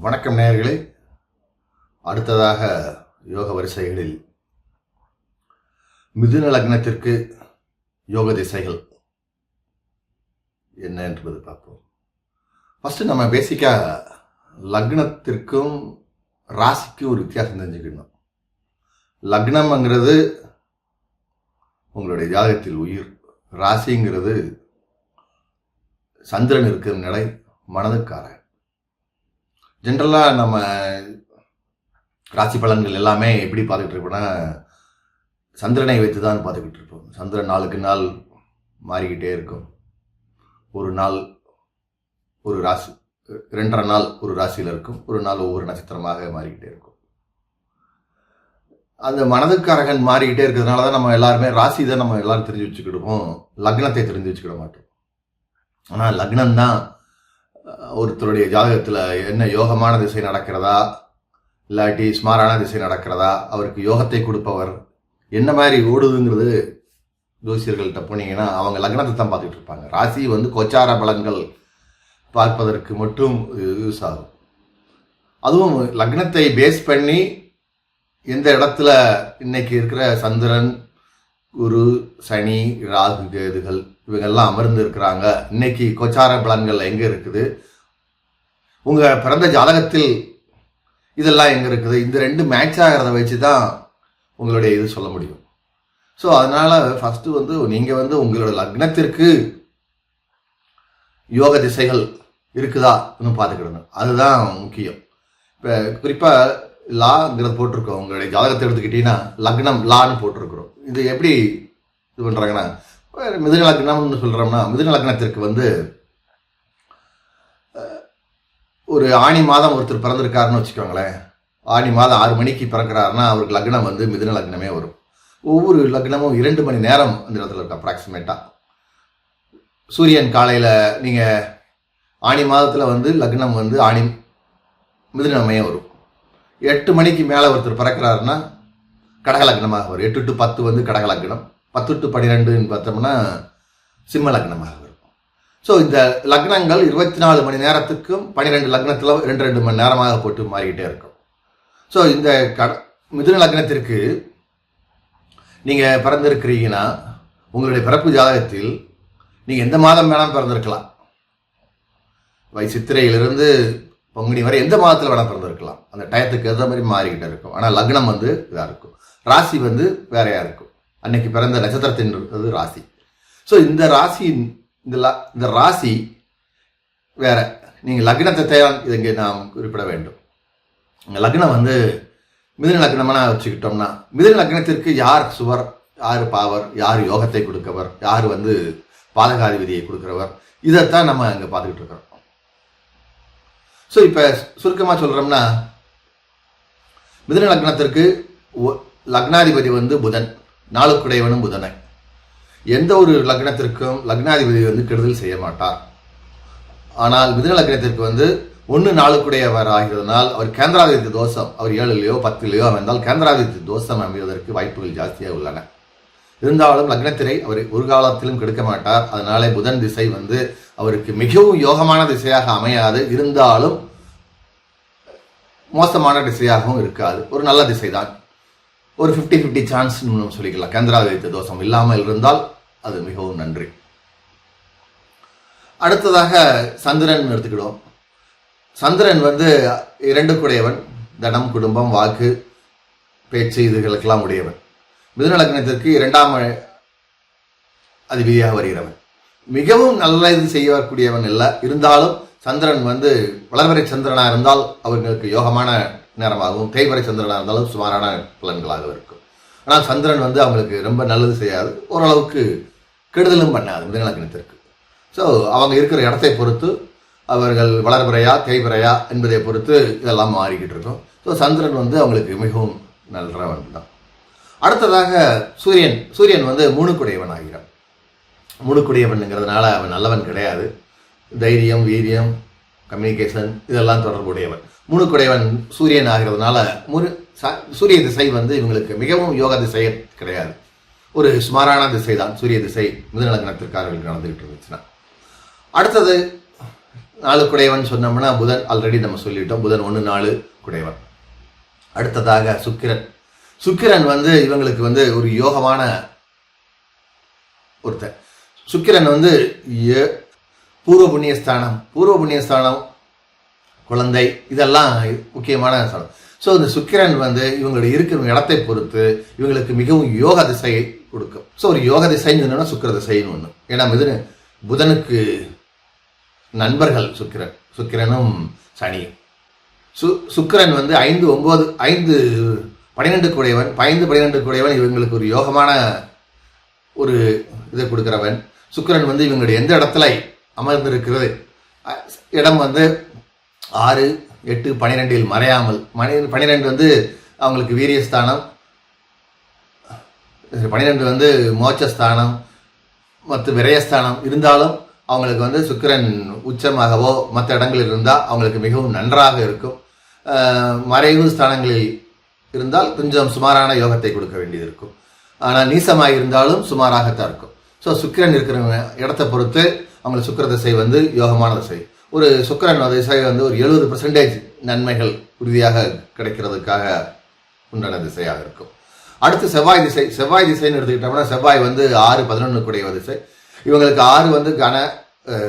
வணக்கம் நேயர்களே. அடுத்ததாக யோக வரிசைகளில் மிதுன லக்னத்திற்கு யோக திசைகள் என்ன என்பது பார்ப்போம். ஃபஸ்ட்டு நம்ம பேசிக்காக லக்னத்திற்கும் ராசிக்கும் ஒரு வித்தியாசம் தெரிஞ்சுக்கணும். லக்னம்ங்கிறது உங்களுடைய ஜாதகத்தில் உயிர். ராசிங்கிறது சந்திரன் இருக்கிற நிலை மனதுக்காரன். ஜென்ரலாக நம்ம ராசி பலன்கள் எல்லாமே எப்படி பார்த்துக்கிட்டு இருப்போம்னா சந்திரனை வைத்து தான் பார்த்துக்கிட்டு இருப்போம். சந்திரன் நாளுக்கு நாள் மாறிக்கிட்டே இருக்கும். ஒரு நாள் ஒரு ராசி ரெண்டரை நாள் ஒரு ராசியில் இருக்கும். ஒரு நாள் ஒவ்வொரு நட்சத்திரமாக மாறிக்கிட்டே இருக்கும். அந்த மனதுக்காரகன் மாறிக்கிட்டே இருக்கிறதுனால தான் நம்ம எல்லாருமே ராசி தான் நம்ம எல்லாரும் தெரிஞ்சு வச்சுக்கிடுவோம். லக்னத்தை தெரிஞ்சு வச்சுக்கிட மாட்டோம். ஆனால் லக்னம் தான் ஒருத்தருடைய ஜாதகத்தில் என்ன யோகமான திசை நடக்கிறதா? இல்லாட்டி ஸ்மாரான திசை நடக்கிறதா? அவருக்கு யோகத்தை கொடுப்பவர் என்ன மாதிரி ஓடுதுங்கிறது ஜோசியர்கள்ட்ட போனீங்கன்னா அவங்க லக்னத்தை தான் பார்த்துட்டு இருப்பாங்க. ராசி வந்து கொச்சார பலன்கள் பார்ப்பதற்கு மட்டும் யூஸ் ஆகும். அதுவும் லக்னத்தை பேஸ் பண்ணி எந்த இடத்துல இன்னைக்கு இருக்கிற சந்திரன் குரு சனி ராகு கேதுகள் இவங்கெல்லாம் அமர்ந்து இருக்கிறாங்க இன்னைக்கு கோச்சார பலன்கள் எங்கே இருக்குது? உங்கள் பிறந்த ஜாதகத்தில் இதெல்லாம் எங்கே இருக்குது? இந்த ரெண்டு மேட்ச் ஆகிறத வச்சு தான் உங்களுடைய இது சொல்ல முடியும். ஸோ அதனால ஃபஸ்ட்டு வந்து நீங்கள் வந்து உங்களோட லக்னத்திற்கு யோக திசைகள் இருக்குதா? இன்னும் பார்த்துக்கிடணும். அதுதான் முக்கியம். இப்போ குறிப்பாக லாங்கிறது போட்டிருக்கோம். உங்களுடைய ஜாதகத்தை எடுத்துக்கிட்டீங்கன்னா லக்னம் லான்னு போட்டிருக்கிறோம். இது எப்படி இது பண்ணுறாங்கன்னா மிதுன லக்னம்னு சொல்கிறோம்னா மிதுன லக்னத்திற்கு வந்து ஒரு ஆணி மாதம் ஒருத்தர் பிறந்திருக்காருன்னு வச்சுக்கோங்களேன். ஆணி மாதம் ஆறு மணிக்கு பிறக்கிறாருன்னா அவருக்கு லக்னம் வந்து மிதுன லக்னமே வரும். ஒவ்வொரு லக்னமும் இரண்டு மணி நேரம் அந்த இடத்துல இருக்கு அப்ராக்சிமேட்டாக சூரியன் காலையில் நீங்கள் ஆணி மாதத்தில் வந்து லக்னம் வந்து ஆணி மிதுனமே வரும். எட்டு மணிக்கு மேலே ஒருத்தர் பிறக்கிறாருன்னா கடகலக்னமாக வரும். எட்டு டு பத்து வந்து கடகலக்னம். பத்து டு பன்னிரெண்டுன்னு பார்த்தோம்னா சிம்ம லக்னமாக இருக்கும். ஸோ இந்த லக்னங்கள் இருபத்தி நாலு மணி நேரத்துக்கும் பன்னிரெண்டு லக்னத்தில் ரெண்டு ரெண்டு மணி நேரமாக போட்டு மாறிக்கிட்டே இருக்கும். ஸோ இந்த கட மிதுன லக்னத்திற்கு நீங்கள் பிறந்திருக்கிறீங்கன்னா உங்களுடைய பிறப்பு ஜாதகத்தில் நீங்கள் எந்த மாதம் வேணாலும் பிறந்திருக்கலாம். வை சித்திரையிலிருந்து பங்குனி வரை எந்த மாதத்தில் வேணால் பிறந்திருக்கலாம். அந்த டயத்துக்கு ஏற்ற மாதிரி மாறிக்கிட்டே இருக்கும். ஆனால் லக்னம் வந்து இதாக இருக்கும். ராசி வந்து வேறையாக இருக்கும். அன்னைக்கு பிறந்த நட்சத்திரத்தின் இருக்கிறது ராசி. ஸோ இந்த ராசி இந்த இந்த ராசி வேற. நீங்கள் லக்னத்தை தேவை இது இங்கே நாம் குறிப்பிட வேண்டும். இந்த லக்னம் வந்து மிதுன லக்னமான வச்சுக்கிட்டோம்னா மிதுன லக்னத்திற்கு யார் சுவர் யார் பாவர் யார் யோகத்தை கொடுக்கவர் யார் வந்து பாதகாதிபதியை கொடுக்கிறவர் இதைத்தான் நம்ம அங்கே பார்த்துக்கிட்டு இருக்கிறோம். ஸோ இப்போ சுருக்கமாக சொல்கிறோம்னா மிதன லக்னத்திற்கு ஒ- லக்னாதிபதி வந்து புதன். நாளுக்குடையவனும் புதனை. எந்த ஒரு லக்னத்திற்கும் லக்னாதிபதி வந்து கெடுதல் செய்ய மாட்டார். ஆனால் மிதன லக்னத்திற்கு வந்து ஒன்று நாளுக்குடையவர் ஆகிறதுனால் அவர் கேந்திராதித்ய தோஷம் அவர் ஏழுலையோ பத்துலையோ அமைந்தால் கேந்திராதித்ய தோஷம் அமைவதற்கு வாய்ப்புகள் ஜாஸ்தியாக உள்ளன. இருந்தாலும் லக்னத்திரை அவர் ஒரு காலத்திலும் கெடுக்க மாட்டார். அதனாலே புதன் திசை வந்து அவருக்கு மிகவும் யோகமான திசையாக அமையாது. இருந்தாலும் மோசமான திசையாகவும் இருக்காது. ஒரு நல்ல திசை தான் ஒரு ஃபிஃப்டி ஃபிஃப்டி சான்ஸ் நம்ம சொல்லிக்கலாம். கேந்திராதித்த தோஷம் இல்லாமல் இருந்தால் அது மிகவும் நன்றி. அடுத்ததாக சந்திரன் எடுத்துக்கிடுவோம். சந்திரன் வந்து இரண்டு குடையவன் தனம் குடும்பம் வாக்கு பேச்சு இதுகளுக்கெல்லாம் உடையவன். மிதுனலக்கணத்திற்கு இரண்டாம் அதிபதியாக வருகிறவன். மிகவும் நல்ல இது செய்யக்கூடியவன் இல்லை இருந்தாலும் சந்திரன் வந்து வளர்வரை சந்திரனாக இருந்தால் அவர்களுக்கு யோகமான நேரமாகவும் தேய்வரை சந்திரனாக இருந்தாலும் சுமாரான பலன்களாக இருக்கும். ஆனால் சந்திரன் வந்து அவங்களுக்கு ரொம்ப நல்லது செய்யாது. ஓரளவுக்கு கெடுதலும் பண்ணாது மிதனலக்கணத்திற்கு ஸோ அவங்க இருக்கிற இடத்தை பொறுத்து அவர்கள் வளர்பிறையா தேய்பிறையா என்பதை பொறுத்து இதெல்லாம் மாறிக்கிட்டு இருக்கும். ஸோ சந்திரன் வந்து அவங்களுக்கு மிகவும் நல்லவன் தான். அடுத்ததாக சூரியன் சூரியன் வந்து மூணுக்குடையவன் ஆகிறான் மூணுக்குடையவனுங்கிறதுனால அவன் நல்லவன் கிடையாது. தைரியம் வீரியம் கம்யூனிகேஷன் இதெல்லாம் தொடர்புடையவன். மூணுக்குடையவன் சூரியன் ஆகிறதுனால முரு ச- சூரிய திசை வந்து இவங்களுக்கு மிகவும் யோக திசை கிடையாது. ஒரு சுமாரான திசை தான் சூரிய திசை மிதுன நடந்துகிட்டு இருந்துச்சுன்னா. அடுத்தது நாலு குடையவன் சொன்னோம்னா புதன். ஆல்ரெடி நம்ம சொல்லிட்டோம். புதன் ஒன்று நாலு குடையவன். அடுத்ததாக சுக்கிரன். சுக்கிரன் வந்து இவங்களுக்கு வந்து ஒரு யோகமான ஒருத்தன். சுக்கிரன் வந்து பூர்வ புண்ணியஸ்தானம் பூர்வ புண்ணியஸ்தானம் குழந்தை இதெல்லாம் முக்கியமான ஸ்தானம். ஸோ இந்த சுக்கிரன் வந்து இவங்களுடைய இருக்கிற இடத்தை பொறுத்து இவங்களுக்கு மிகவும் யோக திசையை கொடுக்கும். ஸோ ஒரு யோக திசைன்னு சொன்னோம்னா சுக்கிர திசைன்னு ஒன்று ஏன்னா மிதுன புதனுக்கு நண்பர்கள் சுக்கிரன். சுக்கிரனும் சனியும். சு சுக்கிரன் வந்து ஐந்து ஒம்பது ஐந்து பன்னிரெண்டு கூடையவன் பயந்து பனிரெண்டு கூடையவன் இவங்களுக்கு ஒரு யோகமான ஒரு இதை கொடுக்குறவன். சுக்கிரன் வந்து இவங்களுடைய எந்த இடத்துல அமர்ந்திருக்கிறது? இடம் வந்து ஆறு எட்டு பனிரெண்டில் மறையாமல். மணி பனிரெண்டு வந்து அவங்களுக்கு வீரியஸ்தானம். பனிரெண்டு வந்து மோட்சஸ்தானம். மற்ற விரயஸ்தானம். இருந்தாலும் அவங்களுக்கு வந்து சுக்கிரன் உச்சமாகவோ மற்ற இடங்களில் இருந்தால் அவங்களுக்கு மிகவும் நன்றாக இருக்கும். மறைவு ஸ்தானங்களில் இருந்தால் கொஞ்சம் சுமாரான யோகத்தை கொடுக்க வேண்டியது இருக்கும். ஆனால் நீசமாக இருந்தாலும் சுமாராகத்தான் இருக்கும். ஸோ சுக்கிரன் இருக்கிற இடத்தை பொறுத்து அவங்களுக்கு சுக்கிர திசை வந்து யோகமான திசை. ஒரு சுக்கிரன் திசை வந்து ஒரு எழுபது பர்சன்டேஜ் நன்மைகள் உறுதியாக கிடைக்கிறதுக்காக உண்டான திசையாக இருக்கும். அடுத்து செவ்வாய் திசை. செவ்வாய் திசைன்னு எடுத்துக்கிட்டோம்னா செவ்வாய் வந்து ஆறு பதினொன்று கூடிய திசை. இவங்களுக்கு ஆறு வந்து கன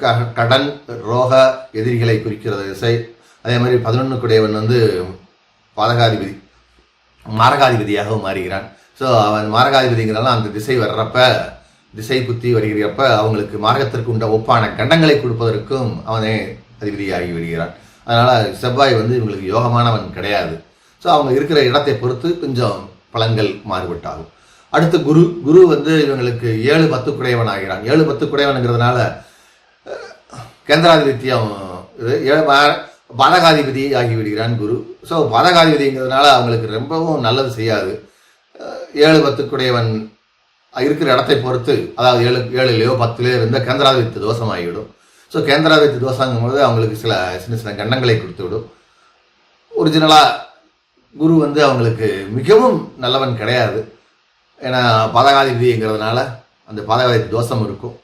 க- கடன் ரோக எதிரிகளை குறிக்கிற திசை. அதே மாதிரி பதினொன்று கூடியவன் வந்து பாதகாதிபதி. மாரகாதிபதியாகவும் மாறுகிறான். ஸோ அவன் மாரகாதிபதிங்கிறனால அந்த திசை வர்றப்ப திசை புத்தி வருகிறப்ப அவங்களுக்கு மார்க்கத்திற்கு உண்ட ஒப்பான கண்டங்களை கொடுப்பதற்கும் அவனே அதிபதியாகி விடுகிறான். அதனால் செவ்வாய் வந்து இவங்களுக்கு யோகமானவன் கிடையாது. ஸோ அவங்க இருக்கிற இடத்தை பொறுத்து கொஞ்சம் பலன்கள் மாறுபட்டாகும். அடுத்து குரு குரு வந்து இவங்களுக்கு ஏழு பத்து குடையவன் ஆகிறான். ஏழு பத்து குடையவனுங்கிறதுனால கேந்திராதிபத்தியம் இது ஏ- பதகாதிபதி ஆகிவிடுகிறான் குரு. ஸோ பதகாதிபதிங்கிறதுனால அவங்களுக்கு ரொம்பவும் நல்லது செய்யாது. ஏழு பத்துக்குடையவன் இருக்கிற இடத்தை பொறுத்து அதாவது ஏழு ஏழுலையோ பத்துலையோ இருந்த தோஷம் ஆகிவிடும் ஸோ கேந்திராதிபத்தி தோஷங்கும் போது அவங்களுக்கு சில சின்ன சின்ன கண்டங்களை கொடுத்து விடும் ஒரிஜினலாக குரு வந்து அவங்களுக்கு மிகவும் நல்லவன் கிடையாது. ஏன்னா பாதகாதிபதிங்கிறதுனால அந்த பாதகாதிபதி தோஷம் இருக்கும்.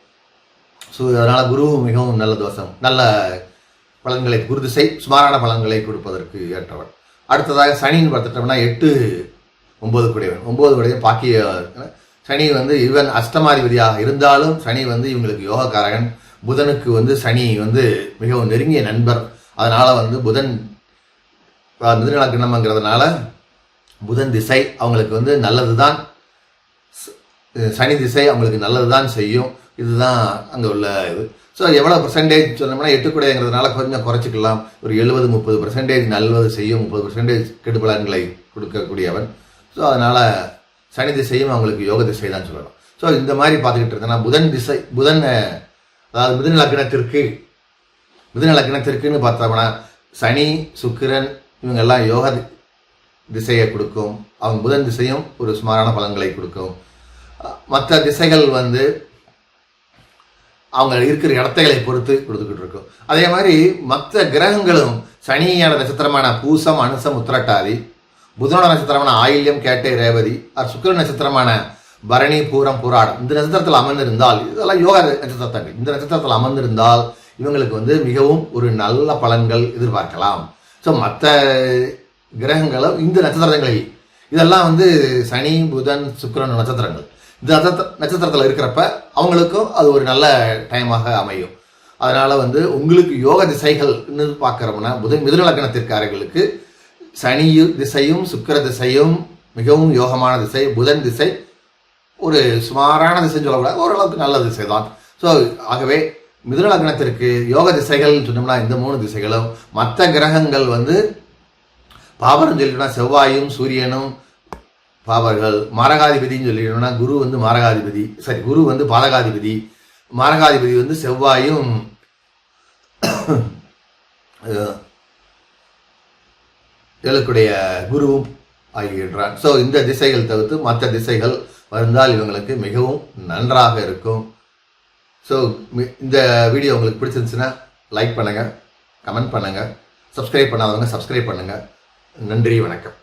ஸோ அதனால் குருவும் மிகவும் நல்ல தோஷம் நல்ல பலன்களை குரு திசை சுமாரான பலன்களை கொடுப்பதற்கு ஏற்றவன் அடுத்ததாக சனின்னு பார்த்துட்டோம்னா எட்டு ஒன்பது குடையவன் ஒன்பது குடையவன் பாக்கிய சனி வந்து இவன் அஷ்டமாதிபதியாக இருந்தாலும் சனி வந்து இவங்களுக்கு யோகக்காரகன். புதனுக்கு வந்து சனி வந்து மிகவும் நெருங்கிய நண்பர். அதனால் வந்து புதன் மிதுநலக்கணம்ங்கிறதுனால புதன் திசை அவங்களுக்கு வந்து நல்லது தான் சனி திசை அவங்களுக்கு நல்லது தான் செய்யும். இதுதான் அங்கே உள்ள இது. ஸோ எவ்வளோ பர்சன்டேஜ் சொன்னோம்னா எட்டு கூடைங்கிறதுனால கொஞ்சம் குறைச்சிக்கலாம். ஒரு எழுபது முப்பது பர்சன்டேஜ் நல்லது செய்யும். முப்பது பர்சன்டேஜ் கெடுபலன்களை கொடுக்கக்கூடியவன். ஸோ அதனால் சனி திசையும் அவங்களுக்கு யோக திசை தான் சொல்லலாம் ஸோ இந்த மாதிரி பார்த்துக்கிட்டு இருந்தேன்னா புதன் திசை புதன் அதாவது மிதுன லக்னத்திற்கு மிதுன லக்னத்திற்குன்னு பார்த்தோம்னா சனி சுக்கிரன் இவங்கெல்லாம் யோக திசையை கொடுக்கும். அவங்க புதன் திசையும் ஒரு சுமாரான பலன்களை கொடுக்கும். மற்ற திசைகள் வந்து அவங்க இருக்கிற இடத்தைகளை பொறுத்து கொடுத்துக்கிட்டு இருக்கும். அதே மாதிரி மற்ற கிரகங்களும் சனியான நட்சத்திரமான பூசம் அனுசம் உத்திரட்டாதி புதனோட நட்சத்திரமான ஆயில்யம் கேட்டை ரேவதி சுக்கர நட்சத்திரமான பரணி பூரம் புராடம் இந்த நட்சத்திரத்தில் அமர்ந்திருந்தால் இதெல்லாம் யோகா நட்சத்திரத்தாங்க இந்த நட்சத்திரத்தில் அமர்ந்திருந்தால் இவங்களுக்கு வந்து மிகவும் ஒரு நல்ல பலன்கள் எதிர்பார்க்கலாம். ஸோ மற்ற கிரகங்களும் இந்த நட்சத்திரங்களில் இதெல்லாம் வந்து சனி புதன் சுக்கரன் நட்சத்திரங்கள். நட்சத்திரத்தில் இருக்கிறப்ப அவங்களுக்கும் அது ஒரு நல்ல டைமாக அமையும். அதனால் வந்து உங்களுக்கு யோக திசைகள்னு பார்க்குறோம்னா புதன் மிதுநலக்கணத்திற்காரர்களுக்கு சனி திசையும் சுக்கிர திசையும் மிகவும் யோகமான திசை புதன் திசை ஒரு சுமாரான திசைன்னு சொல்லக்கூடாது ஓரளவுக்கு நல்ல திசை தான் ஸோ ஆகவே மிதுநலக்கணத்திற்கு யோக திசைகள்னு சொன்னோம்னா இந்த மூணு திசைகளும் மற்ற கிரகங்கள் வந்து பாபரம் சொல்லிட்டோம்னா செவ்வாயும் சூரியனும் பாபர்கள் மாரகாதிபதின்னு சொல்லிடணும்னா குரு வந்து மாரகாதிபதி சரி குரு வந்து பாலகாதிபதி மாரகாதிபதி வந்து செவ்வாயும் இவளுக்குடைய குருவும் ஆகின்றான் ஸோ இந்த திசைகள் தவிர்த்து மற்ற திசைகள் வந்தால் இவங்களுக்கு மிகவும் நன்றாக இருக்கும். ஸோ இந்த வீடியோ உங்களுக்கு பிடிச்சிருந்துச்சுன்னா லைக் பண்ணுங்கள் கமெண்ட் பண்ணுங்கள் சப்ஸ்கிரைப் பண்ணாதவங்க சப்ஸ்கிரைப் பண்ணுங்கள் நன்றி வணக்கம்.